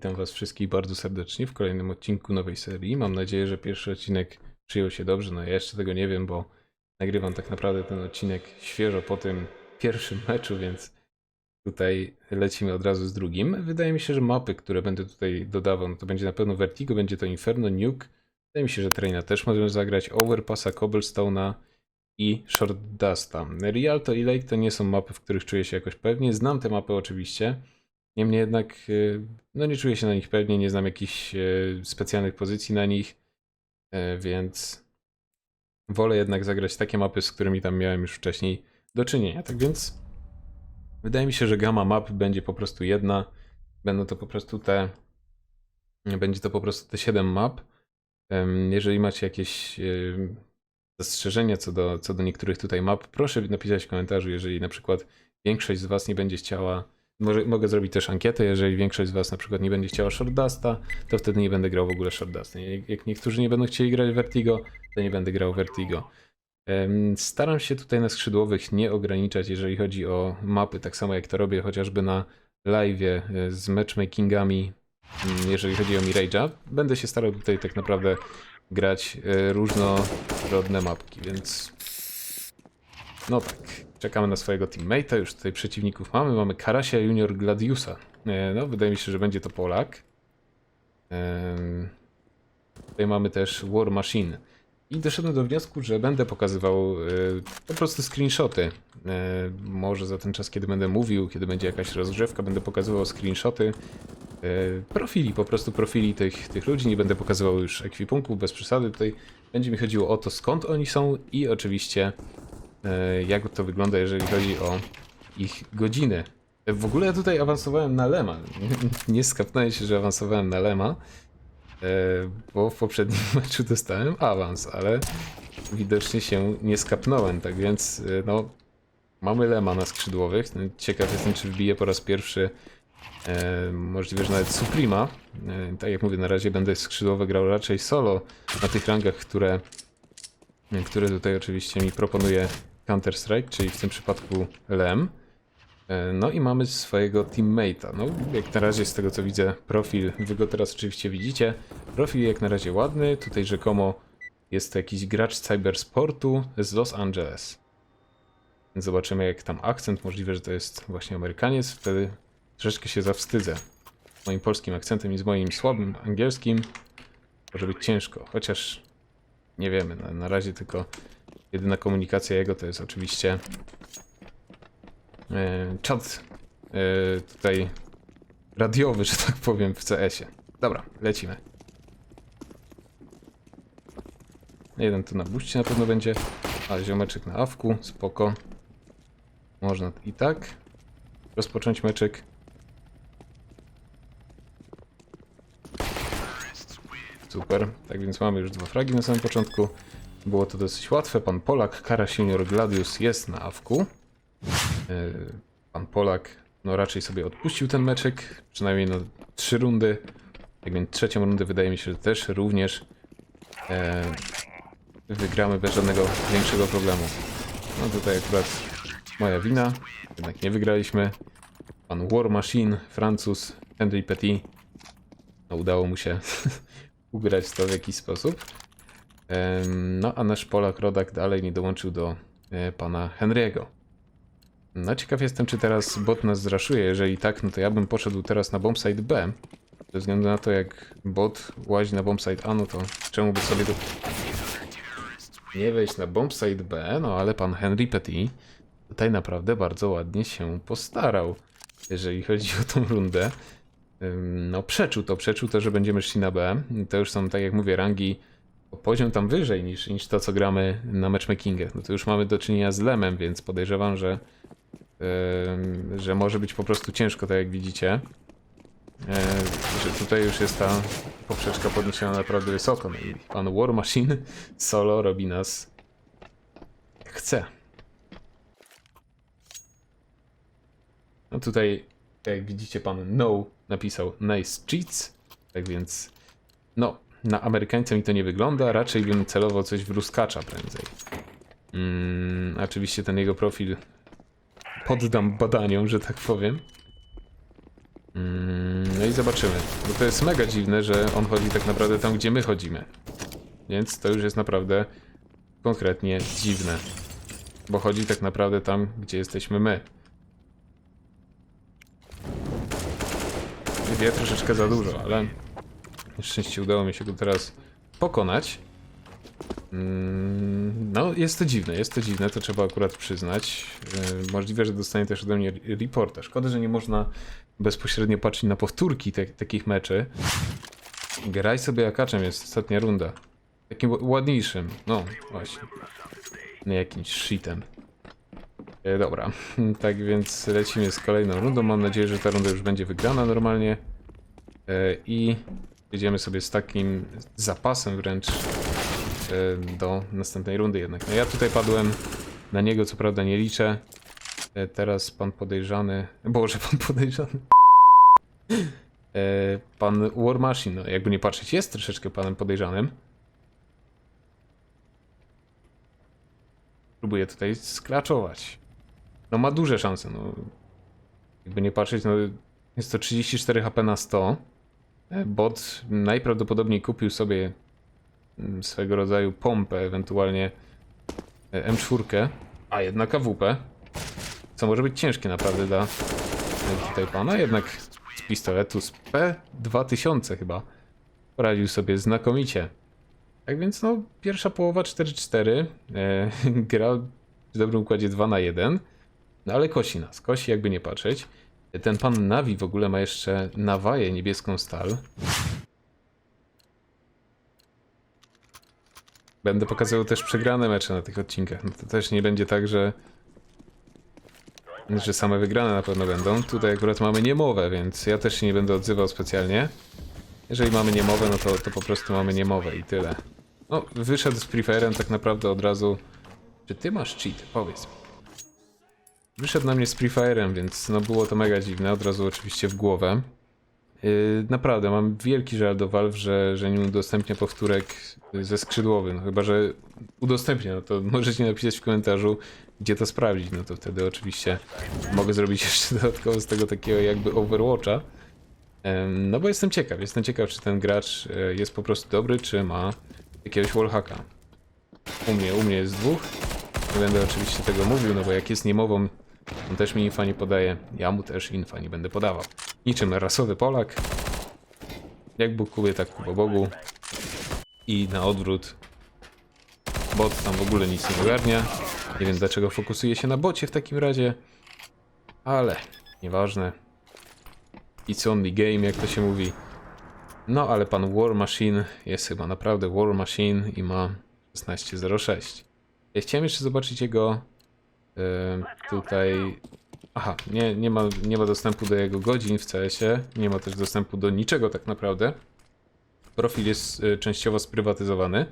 Witam Was wszystkich bardzo serdecznie w kolejnym odcinku nowej serii. Mam nadzieję, że pierwszy odcinek przyjął się dobrze. No ja jeszcze tego nie wiem, bo nagrywam tak naprawdę ten odcinek świeżo po tym pierwszym meczu, więc tutaj lecimy od razu z drugim. Wydaje mi się, że mapy, które będę tutaj dodawał, no to będzie na pewno Vertigo, będzie to Inferno, Nuke. Wydaje mi się, że Traina też możemy zagrać, Overpassa, Cobblestone'a i Short Dusta. Rialto i Lake to nie są mapy, w których czuję się jakoś pewnie. Znam te mapy oczywiście. Niemniej jednak, y, no nie czuję się na nich pewnie, nie znam jakichś y, specjalnych pozycji na nich, y, więc wolę jednak zagrać takie mapy, z którymi tam miałem już wcześniej do czynienia. Tak więc wydaje mi się, że gama map będzie po prostu jedna. Będą to po prostu te, będzie to po prostu te 7 map. Jeżeli macie jakieś y, zastrzeżenia co do, co do niektórych tutaj map, proszę napisać w komentarzu, jeżeli na przykład większość z Was nie będzie chciała może, mogę zrobić też ankietę, jeżeli większość z Was na przykład nie będzie chciała Shortdusta, to wtedy nie będę grał w ogóle Shortdusta. Jak, niektórzy nie będą chcieli grać Vertigo, to nie będę grał Vertigo. Staram się tutaj na skrzydłowych nie ograniczać, jeżeli chodzi o mapy, tak samo jak to robię chociażby na live z matchmakingami, mm, jeżeli chodzi o Mirage'a. Będę się starał tutaj tak naprawdę grać e, różnorodne mapki, więc no tak, czekamy na swojego teammate'a, już tutaj przeciwników mamy. Mamy Karasia Junior Gladiusa. E, No, wydaje mi się, że będzie to Polak. Em, Tutaj mamy też War Machine. I doszedłem do wniosku, że będę pokazywał e, po prostu screenshoty. E, Może za ten czas, kiedy będę mówił, kiedy będzie jakaś rozgrzewka, będę pokazywał screenshoty e, profili, po prostu profili tych, tych ludzi. Nie będę pokazywał już ekwipunków bez przesady. Tutaj będzie mi chodziło o to, skąd oni są i oczywiście e, jak to wygląda, jeżeli chodzi o ich godziny. E, W ogóle tutaj awansowałem na Lema. Nie skapnąłem się, że awansowałem na Lema, e, bo w poprzednim meczu dostałem awans, ale widocznie się nie skapnąłem, tak więc e, no mamy Lema na skrzydłowych. No, Ciekaw jestem, czy wbije po raz pierwszy e, możliwe, że nawet Suprema. E, tak jak mówię, na razie będę skrzydłowy grał raczej solo na tych rangach, które które tutaj oczywiście mi proponuje Counter-Strike, czyli w tym przypadku LEM. E, No i mamy swojego teammate'a. No, jak na razie z tego co widzę, profil, wy go teraz oczywiście widzicie. Profil jak na razie ładny, tutaj rzekomo jest to jakiś gracz cybersportu z Los Angeles. Więc zobaczymy jak tam akcent, możliwe, że to jest właśnie Amerykaniec, wtedy troszeczkę się zawstydzę. Z moim polskim akcentem i z moim słabym angielskim może być ciężko, chociaż nie wiemy. Na, na razie tylko jedyna komunikacja jego to jest oczywiście e, czat e, tutaj radiowy, że tak powiem, w CS-ie. Dobra, lecimy. Jeden tu na buście na pewno będzie, a ziomeczek na awku, spoko. Można i tak rozpocząć meczek. Super, tak więc mamy już dwa fragi na samym początku. Było to dosyć łatwe. Pan Polak, Kara Senior Gladius jest na awku. Yy, Pan Polak no raczej sobie odpuścił ten meczek, przynajmniej na trzy rundy. Tak więc trzecią rundę wydaje mi się, że też również e, wygramy bez żadnego większego problemu. No tutaj akurat moja wina, jednak nie wygraliśmy. Pan War Machine, Francuz, Henry Petit, no udało mu się ugrać to w jakiś sposób. No a nasz Polak Rodak dalej nie dołączył do e, pana Henry'ego. No ciekaw jestem, czy teraz bot nas zraszuje. Jeżeli tak, no to ja bym poszedł teraz na bombsite B. Ze względu na to, jak bot łazi na bombsite A, no to czemu by sobie do... nie wejść na bombsite B? No ale pan Henry Petit tutaj naprawdę bardzo ładnie się postarał, jeżeli chodzi o tą rundę. No przeczuł to, przeczuł to, że będziemy szli na B. To już są, tak jak mówię, rangi poziom tam wyżej niż, niż to, co gramy na matchmakingach. No to już mamy do czynienia z Lemem, więc podejrzewam, że, ym, że może być po prostu ciężko, tak jak widzicie. Yy, że tutaj już jest ta poprzeczka podniesiona naprawdę wysoko. No i pan War Machine solo robi nas chce. No tutaj, jak widzicie, pan No napisał nice cheats, tak więc no, na Amerykańca mi to nie wygląda, raczej bym celował coś w ruskacza prędzej. Mm, oczywiście ten jego profil poddam badaniom, że tak powiem. Mm, No i zobaczymy. Bo to jest mega dziwne, że on chodzi tak naprawdę tam, gdzie my chodzimy. Więc to już jest naprawdę konkretnie dziwne. Bo chodzi tak naprawdę tam, gdzie jesteśmy my. Wie troszeczkę za dużo, ale na szczęście udało mi się go teraz pokonać. Mm, No, jest to dziwne, jest to dziwne, to trzeba akurat przyznać. Yy, Możliwe, że dostanie też ode mnie reporta. Szkoda, że nie można bezpośrednio patrzeć na powtórki te, takich meczy. Graj sobie akaczem, jest ostatnia runda. Takim ła- ładniejszym, no właśnie. Nie jakimś shitem. E, dobra, tak więc lecimy z kolejną rundą. Mam nadzieję, że ta runda już będzie wygrana normalnie. E, I jedziemy sobie z takim zapasem wręcz e, do następnej rundy jednak. No ja tutaj padłem na niego, co prawda nie liczę. E, Teraz pan podejrzany. Boże, pan podejrzany. E, Pan War Machine, no jakby nie patrzeć, jest troszeczkę panem podejrzanym. Próbuję tutaj skraczować. No ma duże szanse, no. Jakby nie patrzeć, no jest to 34 HP na 100. Bot najprawdopodobniej kupił sobie mm, swego rodzaju pompę, ewentualnie e, M4, a jednak AWP. Co może być ciężkie naprawdę dla e, tutaj pana, jednak z pistoletu z P2000 chyba poradził sobie znakomicie. Tak więc no, pierwsza połowa 4-4, e, gra w dobrym układzie 2 na 1, no ale kosi nas, kosi jakby nie patrzeć. Ten pan Navi w ogóle ma jeszcze nawaję niebieską stal. Będę pokazywał też przegrane mecze na tych odcinkach. No to też nie będzie tak, że że same wygrane na pewno będą. Tutaj akurat mamy niemowę, więc ja też się nie będę odzywał specjalnie. Jeżeli mamy niemowę, no to, to po prostu mamy niemowę i tyle. No, wyszedł z preferem tak naprawdę od razu. Czy ty masz cheat? Powiedz mi. Wyszedł na mnie z preferem, więc no było to mega dziwne, od razu oczywiście w głowę. Yy, naprawdę, mam wielki żal do Valve, że, że nie udostępnia powtórek ze skrzydłowy. No chyba, że udostępnia, no to możecie napisać w komentarzu, gdzie to sprawdzić. No to wtedy oczywiście mogę zrobić jeszcze dodatkowo z tego takiego jakby Overwatcha. Em, No bo jestem ciekaw, jestem ciekaw, czy ten gracz e, jest po prostu dobry, czy ma jakiegoś wallhacka. U mnie, u mnie jest dwóch. Nie będę oczywiście tego mówił, no bo jak jest niemową, on też mi infa nie podaje. Ja mu też infa nie będę podawał. Niczym rasowy Polak. Jak Bóg kubie, tak kuba Bogu. I na odwrót. Bot tam w ogóle nic nie ogarnia. Nie wiem dlaczego fokusuje się na bocie w takim razie. Ale nieważne. It's only game, jak to się mówi. No, ale pan War Machine jest chyba naprawdę War Machine i ma 1606. Ja chciałem jeszcze zobaczyć jego tutaj. Aha, nie, nie, ma, nie ma dostępu do jego godzin w CS-ie, nie ma też dostępu do niczego tak naprawdę. Profil jest e, częściowo sprywatyzowany.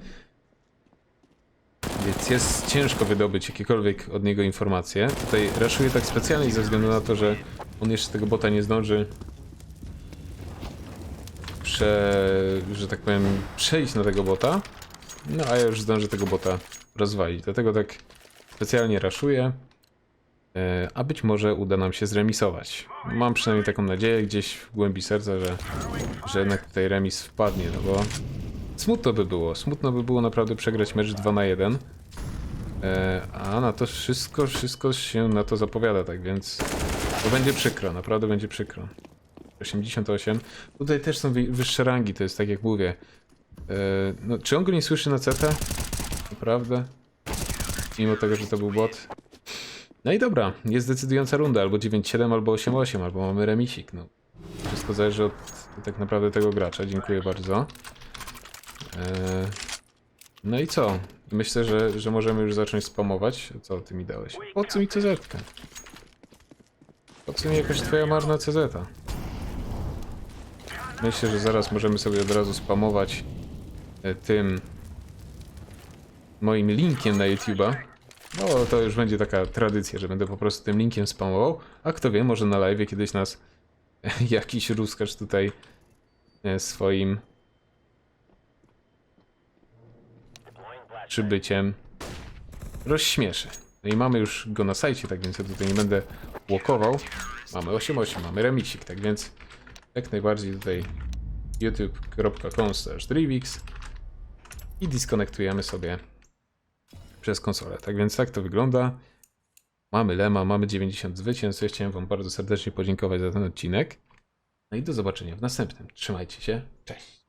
Więc jest ciężko wydobyć jakiekolwiek od niego informacje. Tutaj raszuję tak specjalnie ze względu na to, że on jeszcze tego bota nie zdąży prze, że tak powiem, przejść na tego bota. No a ja już zdążę tego bota rozwalić. Dlatego tak specjalnie raszuję. E, A być może uda nam się zremisować. Mam przynajmniej taką nadzieję gdzieś w głębi serca, że, że jednak tutaj remis wpadnie, no bo smutno by było. Smutno by było naprawdę przegrać mecz 2 na 1. E, A na to wszystko, wszystko się na to zapowiada, tak więc to będzie przykro, naprawdę będzie przykro. 88. Tutaj też są wy- wyższe rangi, to jest tak jak mówię. E, no, czy on go nie słyszy na CT? Naprawdę? Mimo tego, że to był bot. No i dobra, jest decydująca runda, albo 9-7, albo 8-8, albo mamy remisik. No, wszystko zależy od tak naprawdę tego gracza. Dziękuję bardzo. E, no i co? Myślę, że, że możemy już zacząć spamować. Co ty mi dałeś? Po co mi CZ? -kę? Po co mi jakaś twoja marna CZ? -a? Myślę, że zaraz możemy sobie od razu spamować e, tym moim linkiem na YouTube'a. No to już będzie taka tradycja, że będę po prostu tym linkiem spamował. A kto wie, może na live kiedyś nas jakiś ruskacz tutaj e, swoim przybyciem rozśmieszy. No i mamy już go na sajcie, tak więc ja tutaj nie będę łokował. Mamy 8-8, mamy remisik, tak więc jak najbardziej tutaj youtube.com drivix i dyskonektujemy sobie przez konsolę. Tak więc tak to wygląda. Mamy Lema, mamy 90 zwycięstw. Ja chciałem Wam bardzo serdecznie podziękować za ten odcinek. No i do zobaczenia w następnym. Trzymajcie się. Cześć.